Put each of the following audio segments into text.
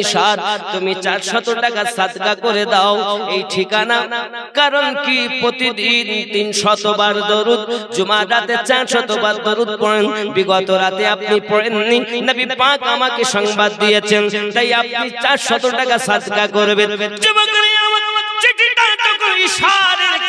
ঈশাদ তুমি টাকা করে দাও, এই ঠিকানা। কারণ কি? প্রতিদিন তিন শতবার দরুদ জুমা রাতে চার শতবার দরুদ পড়েন। বিগত রাতে আপনি পড়েননি। আমাকে সংবাদ দিয়েছেন, তাই আপনি টাকা সাদকা করবেন।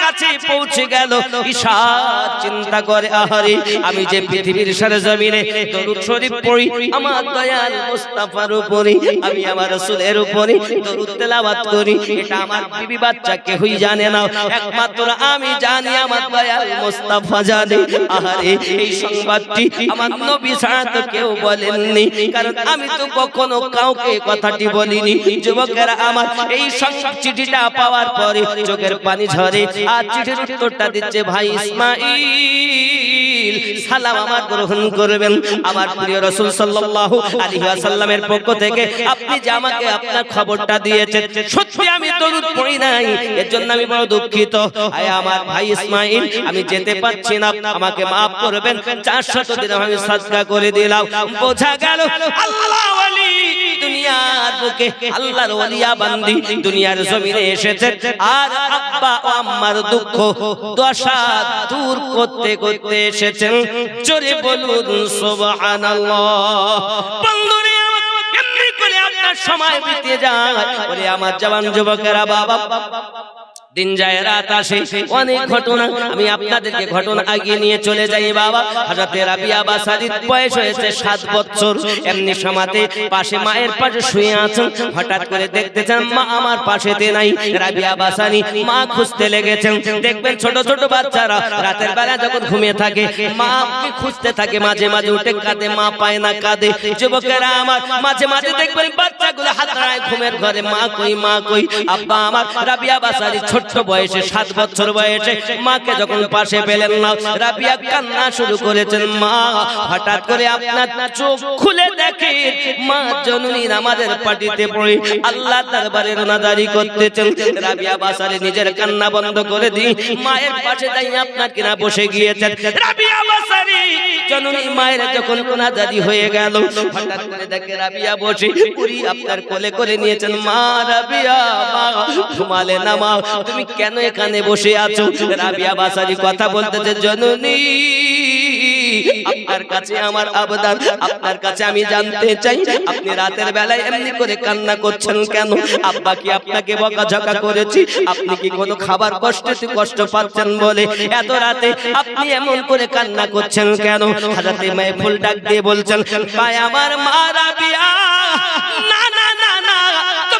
কাছে পৌঁছে গেল। ঈশাদ চিন্তা করে, আহারে, আমি যে পৃথিবীর সারা জমিনে দরুদ শরীফ পড়ি, আমার দয়াল মুস্তাফার উপরে, আমি আমার রাসূলের উপরে দরুদ তেলাওয়াত করি, এটা আমার বিবি বাচ্চা কেউই জানে না। একমাত্র আমি জানি, আমার দয়াল মুস্তাফা জানে। আহারে, এই সংবাদটি আমার নবী ছাড়া কেউ বলেননি, কারণ আমি তো কখনো কাউকে কথাটি বলিনি। যুবকেরা আমার এই চিঠিটা পাওয়ার পরে চোখের পানি ঝরে চিঠির উত্তরটা দিচ্ছে ভাই ইসমাইল সালাম আমার গ্রহণ করবেন। আমার প্রিয় রাসূল সাল্লাল্লাহু আলাইহি ওয়াসাল্লামের পক্ষ থেকে আপনি যে আমাকে আপনার খবরটা দিয়েছেন, সত্যি আমি দরুদ পড়ি নাই। এর জন্য আমি বড় দুঃখিত। আয় আমার ভাই ইসমাইল আমি যেতে পারছি না। আমাকে maaf করবেন। 400 দিন আমি সাদকা করে দিলাম। বোঝা গেল, আল্লাহ ওয়ালি বুকে আল্লাহর ওলিয়া বান্দি দুনিয়ার জমিনে এসেছে। আর আব্বা ও আম্মার দুঃখ দশা দূর করতে করতে এসেছেন। জোরে বলুন, সুবহানাল্লাহ। সময় বিতে যায়। বলে আমার জওয়ান যুবকেরা, বাবা দিন যায় রাত আসে, অনেক ঘটনা। আমি আপনাদেরকে ঘটনা আগিয়ে নিয়ে চলে যাই বাবা। হাজরতে রাবিয়া বাসারির বয়স হয়েছে সাত বছর। এমনি সমাতে পাশে মায়ের পাশে শুয়ে আছেন। হঠাৎ করে দেখতে চান, মা আমার পাশেতে নাই। রাবিয়া বাসারি মা খুঁজতে লেগেছেন। দেখবেন ছোট ছোট বাচ্চারা রাতের বেলা যখন ঘুমিয়ে থাকে, মা খুঁজতে থাকে। মাঝে মাঝে উঠে কাঁদে, মা পায় না কাঁদে। যুবকেরা আমার মাঝে মাঝে দেখবেন বাচ্চাগুলো হাত ঘুমের ঘরে। মা কই মা কই? আব্বা আমার, রাবিয়া বাসারি ছোট্ট বয়সে, সাত বছর বয়সে মাকে যখন পাশে পেলেন না, রাবিয়া কান্না শুরু করেছেন মা। হঠাৎ করে আপনার চোখ খুলে দেখে মা জননী আমাদের পাটিতে পড়ে আল্লাহ দরবারে রোনাদারি করতেছেন। রাবিয়া বাসারে নিজের কান্না বন্ধ করে দিই মায়ের পাশে যাই আপনার কিনা বসে গিয়েছেন। রাবিয়া বাসারি জননী মায়ের যখন রোনাদারি হয়ে গেল, হঠাৎ করে দেখে রাবিয়া বসে, পুরি আপনার কোলে করে নিয়েছেন। মা, রাবিয়া, মা, ঘুমালে না মা তুমি কেন এখানে বসে আছো? রাবিয়া বাসারি কথা বলতেছে জননী, আপনার কাছে আমার আবেদন আপনার কাছে আমি জানতে চাই, আপনি রাতের বেলায় এমনি করে কান্না করছেন কেন? আব্বা কি আপনাকে বকাঝকা করেছি? আপনি কি কোনো খাবার কষ্টে কষ্ট পাচ্ছেন বলে? এত রাতে আপনি এমন করে কান্না করছেন কেন? হাজাতে মায়ে ফুল ডাক দিয়ে বলছেন, ভাই, আমার মা রাবিয়া, না না না না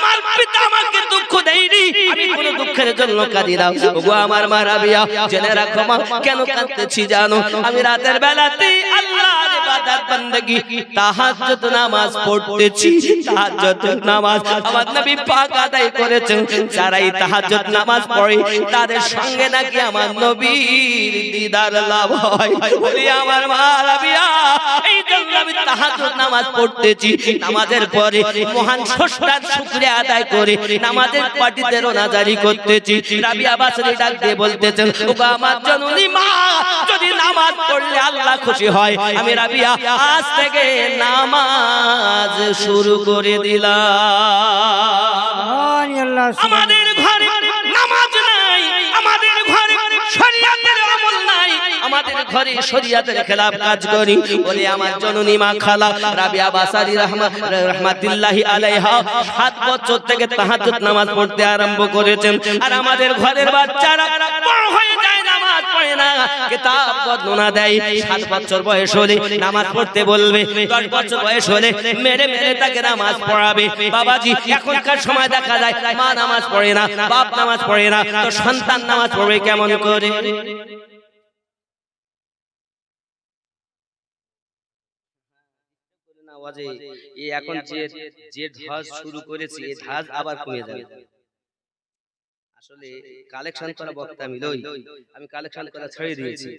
তোমার পিতা আমাকে দুঃখ দেয়নি। আমি দুঃখের জন্য কাঁদি না। ওগো আমার জেনে রাখো মা, কেন কাঁদতেছি জানো? আমি রাতের বেলাতে আমার পড়ে, তাদের সঙ্গে নাকি আমার নবীর দিদার লাভ হয়। আমার মা এই জন্য আমি নামাজ পড়তেছি। নামাজের পরে মহান আদায় করে নামাজের পার্টিতে রোনাজারি করতেছি। রাবিয়া বাসরি ডাক দিয়ে বলতেছেন ওগো আমার জননী মা যদি নামাজ পড়লে আল্লাহ খুশি হয়। আমি রাবিয়া আজ থেকে নামাজ শুরু করে দিলাম। আমাদের ঘরে আমাদের ঘরে শরিয়াতের খেলাফ কাজ করি। বলে আমার জননী মা খালা রাবিয়া বাসারি রহমত রহমাতুল্লাহি আলাইহা সাত বছর থেকে তাহাজ্জুদ নামাজ পড়তে আরম্ভ করেছেন। আর আমাদের ঘরের বাচ্চারা বড় হয়ে যায় নামাজ পড়ে না। কিতাব বর্ণনা দেয় সাত বছর বয়স হলে নামাজ পড়তে বলবে দশ বছর বয়স হলে মেরে মেরে তাকে নামাজ পড়াবে। বাবাজি এখনকার সময় দেখা যায় মা নামাজ পড়ে না বাপ নামাজ পড়ে না তো সন্তান নামাজ পড়বে কেমন করে? এই এখন যে যে ধ্বজ শুরু করেছে এই ধাজ আবার কমে যাবে। আসলে কালেকশন করা বক্তা আমি লই। আমি কালেকশন করা ছেড়ে দিয়েছি।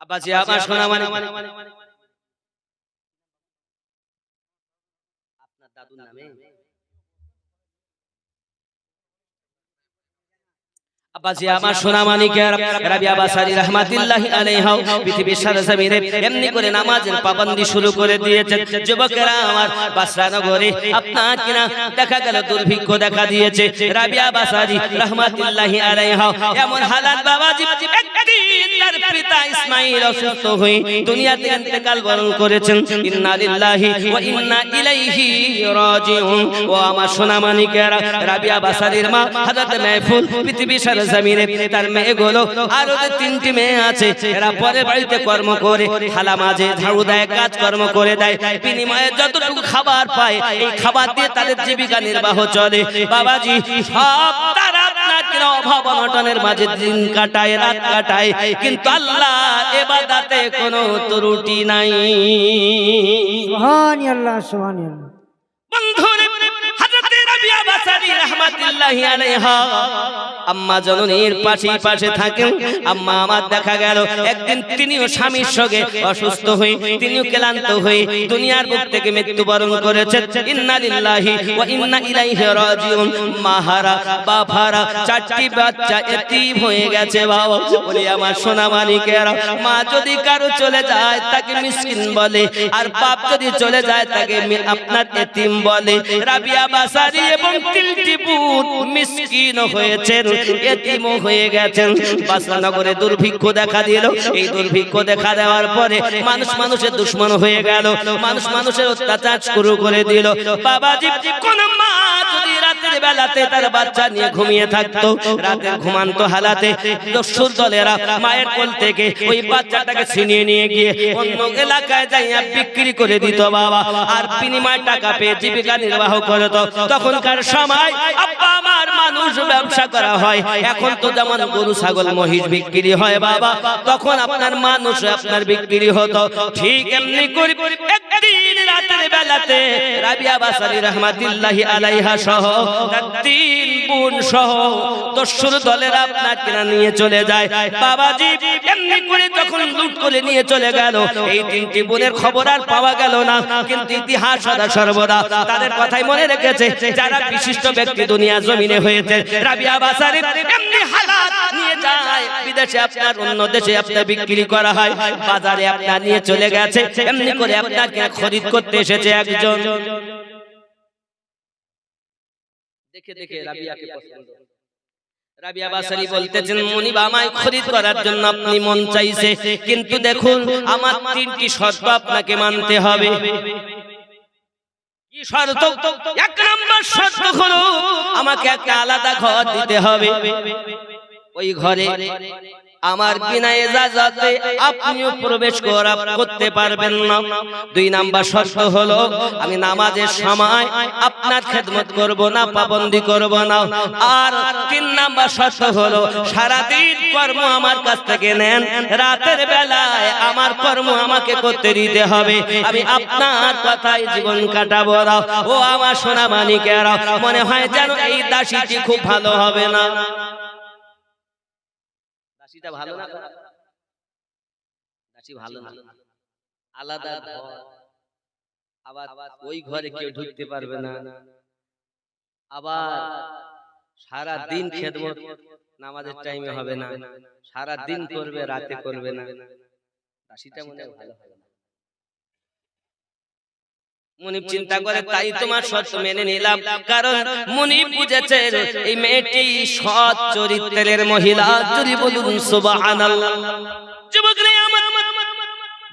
আব্বাজি আমার শোনা মানে আপনার দাদুর নামে? আব্বাজি আমার সোনা মানিকের রাবিয়া বাসারি রহমাতুল্লাহি আলাইহা পৃথিবীর সারা জমিনে এমনি করে নামাজের পাবন্দি শুরু করে দিয়েছেন যুবকেরা আমার বাসরা নগরে আপনার কিনা দেখা গেল দুর্ভিক্ষ দেখা দিয়েছে রাবিয়া বাসারি রহমাতুল্লাহি আলাইহা এমন হালাত বাবাজি একদিন তার ইসমাইল অসুস্থ হয়ে ইন্তেকাল বরণ করেছেন। ওয়া ইন্না ইলাইহি রাজিউন। ও আমার রাবিয়া বাসারির মা, হযরত মাহফুল পৃথিবীর সারা জমিনে তার আরও তিনটি মেয়ে আছে, এরা পরে বাড়িতে কর্ম করে থালা মাঝে ঝাড়ু দেয় কাজ কর্ম করে দেয়, বিনিময়ে যতটুকু খাবার পায়, এই খাবার দিয়ে তাদের জীবিকা নির্বাহ চলে। বাবাজি, সব তারা আপনার অভাব অনটনের মাঝে দিন কাটায় রাত কাটায়। কিন্তু আল্লাহ এবাদাতে কোনো ত্রুটি নাই। সুবহানাল্লাহ আল্লাহ সুবহানি আল্লাহ বন্ধুরে হযরতে রাবিয়া বাসারি রাহমাতুল্লাহি আলাইহা। আম্মা জননীর পাশে পাশে থাকেন আম্মা আমার দেখা গেল। একদিন তিনিও স্বামীর সঙ্গে অসুস্থ তিনিও ক্লান্ত দুনিয়ার থেকে মৃত্যুবরণ করেছেন। ইন্না লিল্লাহি ওয়া ইন্না ইলাইহি রাজিউন। মাহারা বাফারা চারটি বাচ্চা এতিম হয়ে গেছে বাবা। বলি, আমার সোনা মানিকেরা মা যদি কারও চলে যায়, তাকে মিসকিন বলে। আর বাপ যদি চলে যায়, তাকে আপনার এতিম বলে। রাবিয়া বাসারি এবং তিলটি মিসকিন হয়েছেন এতিম হয়ে গেছেন। বাসরানগরে দুর্ভিক্ষ দেখা দিল। এই দুর্ভিক্ষ দেখা দেওয়ার পরে মানুষ মানুষের দুশ্মন হয়ে গেল। মানুষ মানুষের অত্যাচার শুরু করে দিল। বাবাজি, কোন বেলাতে তার বাচ্চা নিয়ে ঘুমিয়ে থাকতো। রাতে ঘুমান্ত হালাতে দস্যুর দলেরা মায়ের কোল থেকে ওই বাচ্চাটাকে ছিনিয়ে নিয়ে গিয়ে অন্য এলাকায় যাইয়া বিক্রি করে দিত বাবা। আর বিনিময় টাকা পেয়ে জীবিকা নির্বাহ করত। তখনকার সময় আব্বা আমার মানুষ ব্যবসা করা হয়। এখন তো যেমন গরু, ছাগল, মহিষ বিক্রি হয় বাবা। তখন আপনার মানুষ আপনার বিক্রি হতো। ঠিক এমনি করে একদিন রাতের বেলাতে রাবিয়া বাসারি রহমাতুল্লাহি আলাইহা সহ তিন বোন বিশিষ্ট ব্যক্তি দুনিয়া জমিনে হয়েছে। বিদেশে আপনার, অন্য দেশে আপনার বিক্রি করা হয়। বাজারে আপনার নিয়ে চলে গেছে। এমনি করে আপনার খরিদ করতে এসেছে একজন। দেখে দেখে রাবিয়াকে পছন্দ। রাবিয়া বাসারি বলতেছেন মনিব আমায় খরিদ করার জন্য আপনি মন চাইছে কিন্তু দেখুন আমার তিনটি শর্ত আপনাকে মানতে হবে। শর্ত? এক নম্বর শর্ত হলো আমাকে একটা আলাদা ঘর দিতে হবে। ওই ঘরে আমার বিনা এজাজতে আপনিও প্রবেশ করা করতে পারবেন না। দুই নাম্বার শর্ত হলো আমি নামাজের সময় আপনার খেদমত করব না পাবন্দি করব না। আর তিন নাম্বার শর্ত হলো সারাদিন কর্ম আমার কাছ থেকে নেন। রাতের বেলায় আমার কর্ম আমাকে করতে দিতে হবে। আমি আপনার কথাই জীবন কাটাবো না। ও আমার সোনা মানিকেরা মনে হয় যেন এই দাসীটি খুব ভালো হবে না। দাসীটা ভালো না? দাসী ভালো না। আলাদা ঘর। আবার ওই ঘরে কেউ ঢুকতে পারবে না। আবার সারা দিন খেদমত। নামাজের টাইমে হবে না। সারা দিন করবে রাতে করবে না। দাসীটা মনে হয় ভালো হবে না। মনিব চিন্তা করে তাই তোমার সত্য মেনে নিলাম। কারণ মনিব বুঝেছে এই মেয়েটি সৎ চরিত্রের মহিলা। যদি বলুন সুবহানাল্লাহ।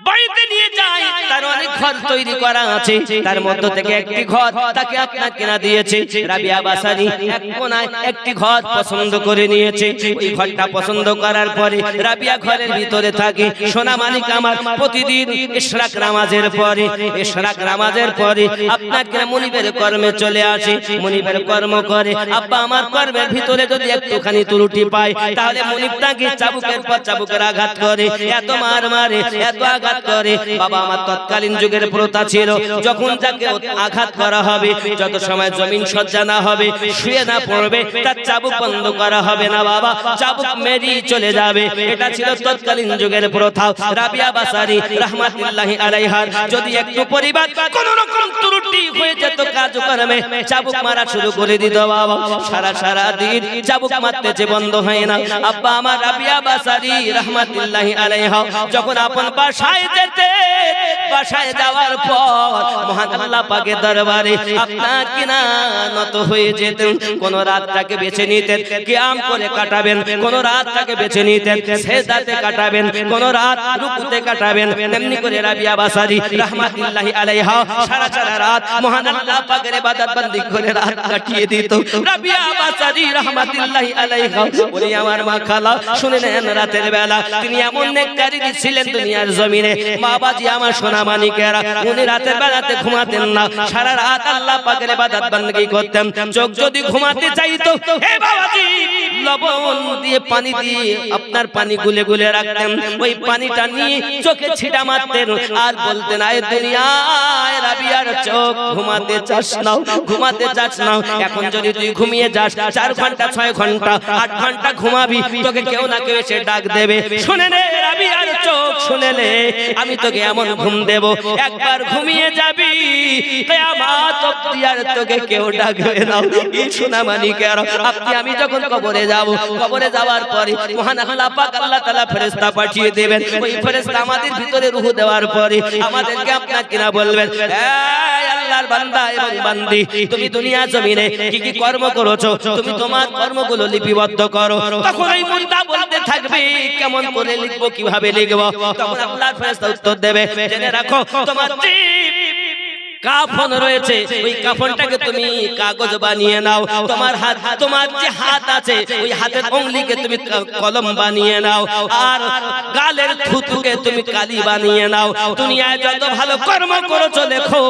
বাড়িতে নিয়ে যায়, তার অনেক ঘর তৈরি করা আছে। তার মধ্য থেকে একটি ঘর তাকে আপনার কেনা দিয়েছে। রাবিয়া বাসারি এক কোনায় একটি ঘর পছন্দ করে নিয়েছে। ঘরটা পছন্দ করার পরে রাবিয়া ঘরের ভিতরে থাকে। সোনা মালিক আমার প্রতিদিন ইশরাক পরে ইশরাক পরে আপনার মনিবের কর্মে চলে আসে। মনিবের কর্ম করে, আব্বা, আমার কর্মের ভিতরে যদি একটুখানি ত্রুটি পায়, তাহলে মনিব তাকে চাবুকের পর চাবুকের আঘাত করে। এত মার মারে, এত আঘাত করে। বাবা আমার তৎকালীন যুগের প্রথা ছিল। যখন তাকে আঘাত করা হবে, যত সময় জমিন সজ্জা না হবে, শুয়ে না পড়বে, তার চাবুক বন্ধ করা হবে না বাবা। চাবুক মেরি চলে যাবে। এটা ছিল তৎকালীন যুগের প্রথা। রাবিয়া বাসারি রহমাতুল্লাহি আলাইহার যদি একটু পরিবার কোন রকম ত্রুটি হয়ে যেত কাজকর্মে চাবুক মারা শুরু করে দিত বাবা। সারা সারা দিন চাবুক মারতেছে বন্ধ হয় না। আব্বা আমার রাবিয়া বাসারি রহমাতুল্লাহি আলাইহা, যখন আপন বাসায় যেতে বাসায় যাওয়ার পর পাকের দরবারে আপনার কিনা নত হয়ে যেতেন। কোন রাতটাকে বেছে নিতেন, কিয়াম করে কাটাবেন, কোন রাতটাকে বেছে নিতেন কাটাবেন, কোন রাত রুকুতে কাটাবেন। করে রাবিয়া বাসারি আলাইহা সারা সারা রাত পাকের ইবাদত বন্দি করে রাত কাটিয়ে দিত। রাবিয়া বাসারি আলাইহা আমার মা খালা, শুনে নেন রাতের বেলা। তিনি এমন নেককারী ছিলেন দুনিয়ার জমিনে মা বাজি আমার সোনা মানিকেরা উনি রাতের বেলাতে ঘুমাতেন না। সারা রাত আল্লাহ পাকের বাদাত বন্দেগী করতেন। চোখ যদি ঘুমাতে চাইতো, হে বাবাজি লবণ দিয়ে পানি দিয়ে আপনার পানি গুলে গুলে রাখতেন। ওই পানিটা নিয়ে চোখে ছিটা মারতেন। আর বলতেন, আয় দুনিয়ায় রাবিয়ার চোখ, ঘুমাতে চাস না, ঘুমাতে চাস না। এখন যদি তুই ঘুমিয়ে যাস, চার ঘণ্টা, ছয় ঘণ্টা, আট ঘণ্টা ঘুমাবি, তোকে কেউ না কেউ এসে ডাক দেবে। শুনে নে রাবিয়ার চোখ, শুনে নে, আমি তোকে এমন ঘুম দেব। একবার ঘুমিয়ে যাবি তোকে কেউ ডাকবে না। এই সোনা মানিকের আপনি, আমি যখন কবরে যাব। কবরে যাওয়ার পরে মহান আল্লাহ পাক আল্লাহ তাআলা ফেরেশতা পাঠিয়ে দেবেন। ওই ফেরেশতা আমাদের ভিতরে রূহ দেওয়ার পরে আমাদেরকে আপনার কিনা বলবেন, এই আল্লাহর বান্দা এবং বান্দি, তুমি দুনিয়া জমিনে কি কি কর্ম করেছ? তুমি তোমার কর্মগুলো লিপিবদ্ধ করো। তখন ওই মুন্ডা বলতে থাকবে, কেমন করে লিখব, কীভাবে লিখব? তখন আল্লাহর ফেরেশতা উত্তর দেবে, জেনে রাখো, তোমার কাফন রয়েছে। ওই কাফনটাকে তুমি কাগজ বানিয়ে নাও। তোমার হাত তোমার যে হাত আছে ওই হাতের অঙ্গলিকে তুমি কলম বানিয়ে নাও। আর গালের থুতুকে তুমি কালি বানিয়ে নাও। দুনিয়ায় যত ভালো কর্ম করেছ লেখো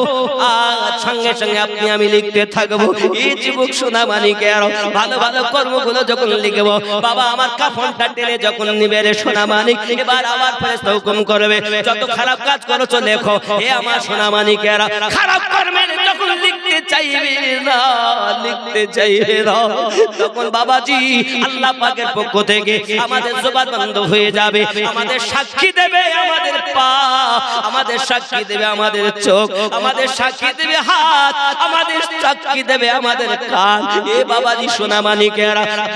আর সঙ্গে সঙ্গে আপনি আমি লিখতে থাকব। এই যুবক সোনা মানিকে আরও ভালো ভালো কর্মগুলো যখন লিখব বাবা আমার কাফনটা টেনে যখন নিবে রে সোনা মানিক এবার আমার ফেরেশতা হুকুম করবে যত খারাপ কাজ করেছ লেখো হে আমার সোনা মানিকেরা খারাপ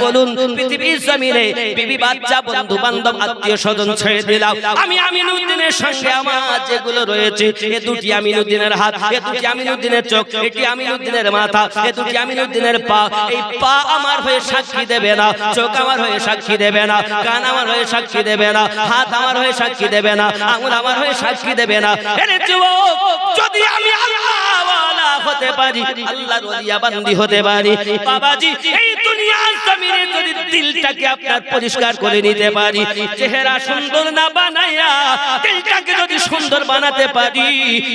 বলুন, পৃথিবীর জমিনে বিবি বাচ্চা বন্ধু বান্ধব আত্মীয় স্বজন ছেড়ে দিলাম। আমি আমিনুদ্দিনের সঙ্গে আমার যেগুলো রয়েছে, এ দুটি আমিনুদ্দিনের হাত এ দুটি আমিনুদ্দিনের চোখ, এটি আমিনুদ্দিনের মাথা, এ দুটি আমিনুদ্দিনের পা। এই পা আমার হয়ে সাক্ষী দেবে না, চোখ আমার হয়ে সাক্ষী দেবে না, কান আমার হয়ে সাক্ষী দেবে না, হাত আমার হয়ে সাক্ষী দেবে না, আঙুল আমার হয়ে সাক্ষী দেবে না। যদি আমি আল্লাহওয়ালা হতে পারি, আল্লাহর ওলিয়া বান্দি হতে পারি। বাবাজি, এই দুনিয়ার জমিনে যদি দিলটাকে আপনার পরিষ্কার করে নিতে পারি, চেহারা সুন্দর না বানাইয়া দিলটাকে যদি সুন্দর বানাতে পারি,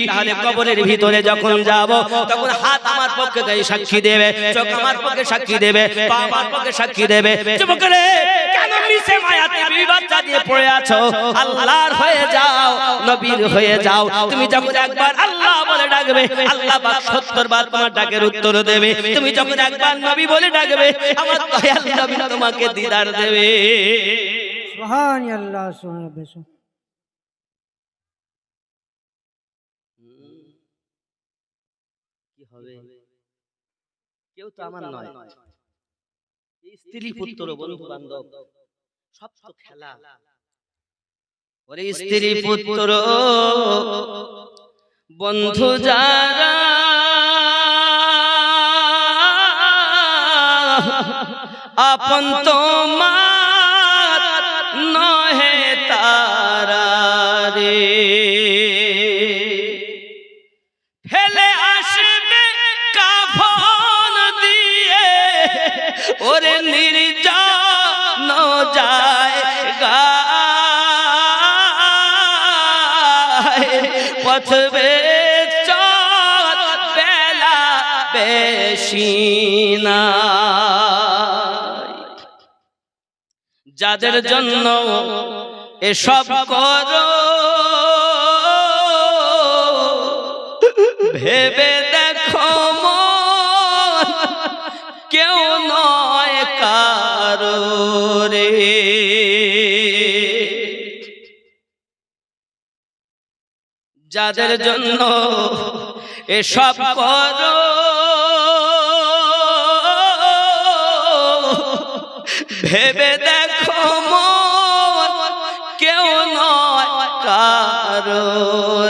তাহলে কবরের ভিতরে যখন যাব, তখন হাত আমার পক্ষে সাক্ষী দেবে, চোখ আমার পক্ষে সাক্ষী দেবে, পা আমার পক্ষে সাক্ষী দেবে। যুবকরে কেন মিশে মায়াতে বিবাচ্চা দিয়ে পড়ে আছো। আল্লাহর হয়ে যাও নবীর হয়ে যাও। তুমি যখন একবার আল্লাহ বলে ডাকবে আল্লাহ পাক সত্তর বার তোমার ডাকের উত্তর দেবে। তুমি যখন একবার নবী বলে ডাকবে আমার দয়াল নবী তোমাকে দিদার দেবে। সুবহান আল্লাহ সুবহান বেশ কি হবে? কেউ তো আমার নয়। স্ত্রী পুত্র বন্ধু বান্ধব সব তো খেলা। ওরে স্ত্রী পুত্র বন্ধু যারা আপন তোমার পথবে চল বেলা বেশি না যাদের জন্য এসব করো ভেবে দেখো কেউ নয় কারও রে যাদের জন্য এসব করো। ভেবে দেখো মন কেউ নয় কারও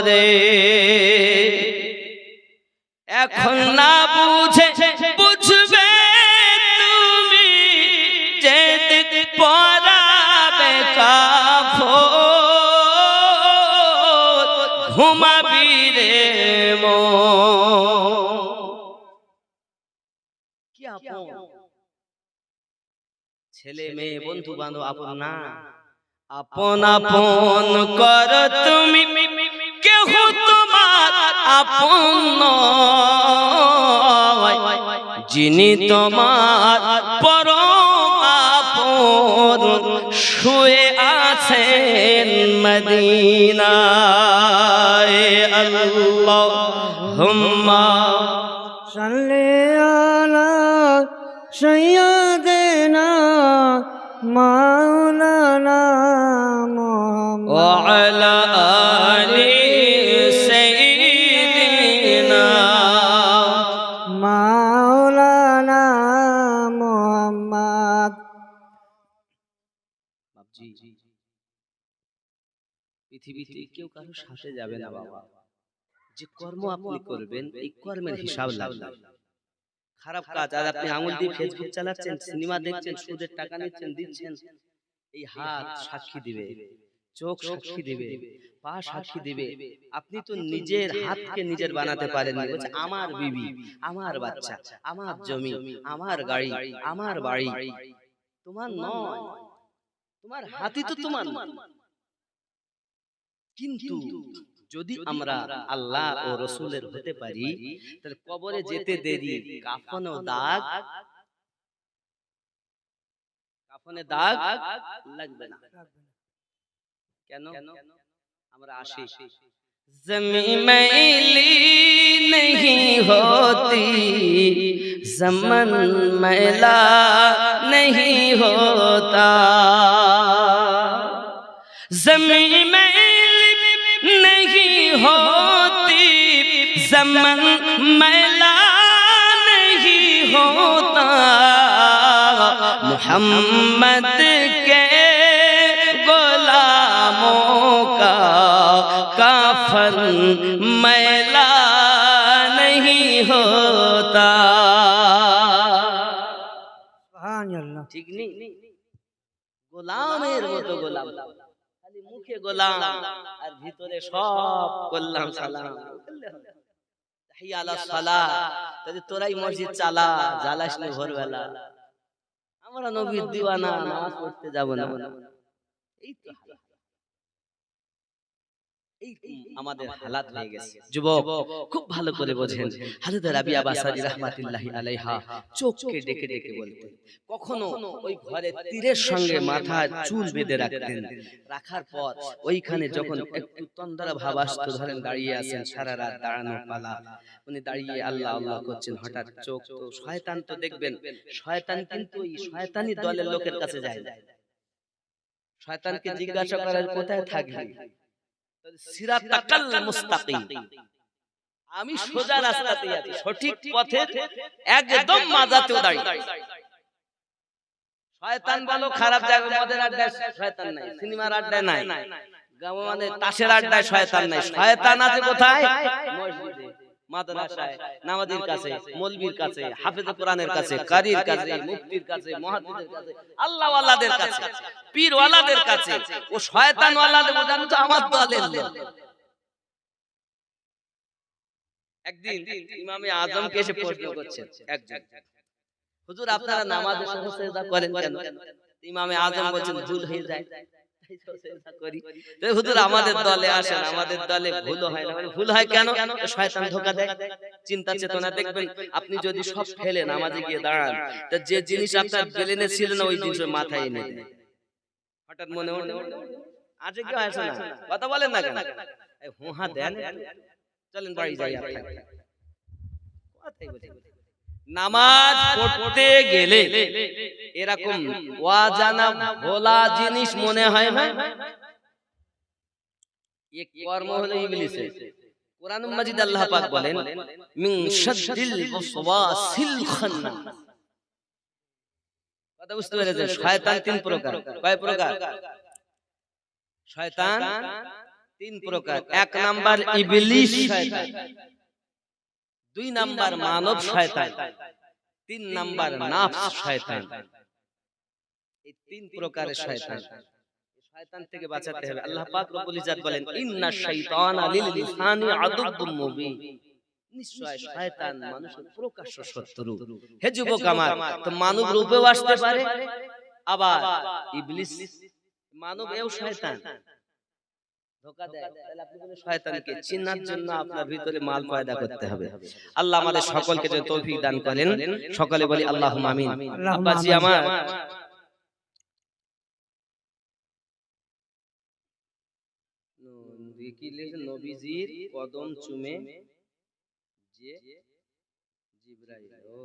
রে। এখন না বুঝে ছেলে মেয়ে বন্ধু বান্ধব আপন না। আপন আপন কর তুমি কেহ তোমার আপন যিনি তোমার পরম আপন শুয়ে আছেন মদিনায়। আল্লাহ হুম্মা পৃথিবীতে কেউ কারও সাথে যাবে না বাবা। যে কর্ম আপনি করবেন এই কর্মের হিসাব লাগবে। খারাপ কাজ আর আপনি আঙুল দিয়ে ফেসবুক চালাচ্ছেন সিনেমা দেখছেন সুদের টাকা নিচ্ছেন দিচ্ছেন। এই হাত সাক্ষী দিবে চোখ সাক্ষী দিবে পা সাক্ষী দিবে। আপনি তো নিজের হাতকে নিজের বানাতে পারেন না বলছে আমার বিবি আমার বাচ্চা আমার জমি আমার গাড়ি আমার বাড়ি তোমার নয় তোমার হাতি তো তোমার। কিন্তু যদি আমরা আল্লাহ ও রসুলের হতে পারি তাহলে কবরে যেতে দেরি কাফন দাগ কাফনে দাগ লাগবে না। কেন? আমরা আসি। জমি মেলি নহি হতি জমন মেলা নহি হতা। জমি মেলি ہوتی زمن میلا نہیں ہوتا۔ محمد کے غلاموں کا کافر میلا نہیں ہوتا۔ ٹھیک نہیں غلام ہے وہ تو غلام۔ মুখে গোলাম আর ভিতরে সব করলাম সালাম। তোরাই মসজিদ চালা জ্বালাস না ভোরবেলা। আমরা নবীর দিওয়ানা নামাজ পড়তে যাব না। এই তো। আমাদের হালাত হয়ে গেছে। যুবক খুব ভালো করে বোঝেন। রাবিয়া বাসারি রাহমাতুল্লাহি আলাইহা চোখকে ডেকে ডেকে বলতেন। কখনো ওই ঘরে তীরের সঙ্গে মাথা চুল বেঁধে রাখতেন। রাখার পর ওইখানে যখন একটু তন্দ্রা ভাব আসতো ধরেন দাঁড়িয়ে আছেন সারা রাত দাঁড়ানো পালা। উনি দাঁড়িয়ে আল্লাহ আল্লাহ করছেন হঠাৎ চোখ। তো শয়তান তো দেখবেন শয়তান কিন্তু ওই শয়তানি দলের লোকের কাছে যায়। শয়তানকে জিজ্ঞাসা করার কোথায় থাকবে সিরাতাকাল মুস্তাকিম। আমি সোজা রাস্তাতে আছি সঠিক পথে একদম মাজাতে দাঁড়িয়ে শয়তান বলো খারাপ জায়গা মদের আড্ডায় শয়তান নাই সিনেমার আড্ডায় নাই। মানে তাসের আড্ডায় শয়তান নাই। শয়তান আছে কোথায়? মসজিদে। মাদ্রাসায় নামাজের কাছে মৌলবীর কাছে হাফেজ কোরআনের কাছে কারীর কাছে মুফতির কাছে মুহাদ্দিসের কাছে আল্লাহ ওয়ালাদের কাছে পীর ওয়ালাদের কাছে ও শয়তান ওয়ালাদের জানো তো আমার দলের লোক। একদিন ইমামে আজমকে এসে প্রশ্ন করছেন একজন। হুজুর আপনারা নামাজে সেজদা করেন কেন? ইমামে আজম বলছেন ভুল হয়ে যায়। করি। হুজুর আমাদের দলে আসেন আমাদের দলে ভুল হয় না। ভুল হয় কেন? শয়তান ধোকা দেয়। চিন্তা চেতনা দেখবেন আপনি যদি সব ফেলে নামাজে গিয়ে দাঁড়ান তা যে জিনিস আপনার ব্রেনে ছিল না ওই জিনিস মাথায় এনে হঠাৎ মনে না? কথা বলেন না কেন? হুহা দেন। চলেন বাড়ি যাই কথাই। নামাজ পড়তে গেলে এরকম ওয়াজানা ভোলা জিনিস মনে হয় না? এ কর্ম হলো ইবলিসের কোরআন মাজিদ আল্লাহ পাক বলেন মিন শাদ্দিল ওয়াসওয়াসিল খান্নাস কথা বুঝতে পেরেছেন? শয়তান তিন প্রকার। কয় প্রকার? শয়তান তিন প্রকার। এক নাম্বার ইবলিস। শয়তান দুই নাম্বার মানব শয়তান। তিন নাম্বার নাফস শয়তান। এই তিন প্রকারের শয়তান। শয়তান। থেকে বাঁচাতে হবে। আল্লাহ পাক রব্বুল ইজ্জাত বলেন ইন্না শাইতানা লিল ইনসানি আদুব্বুম মুবিন। নিশ্চয় শয়তান মানুষের প্রকাশ্য শত্রু। হে যুবক আমার তো মানব রূপেও আসতে পারে আবার ইবলিস। মানব এও শয়তান। ধোকা দেয়। তাহলে আপনি বলেন শয়তানকে চিনার জন্য আপনার ভিতরে মাল পয়দা করতে হবে। আল্লাহ আমাদের সকলকে যে তৌফিক দান করেন সকলে বলি আল্লাহ আমিন। আব্বাজি আমার। কি লিখেছে? নবীজির কদম চুমে যে জিব্রাইল। ও।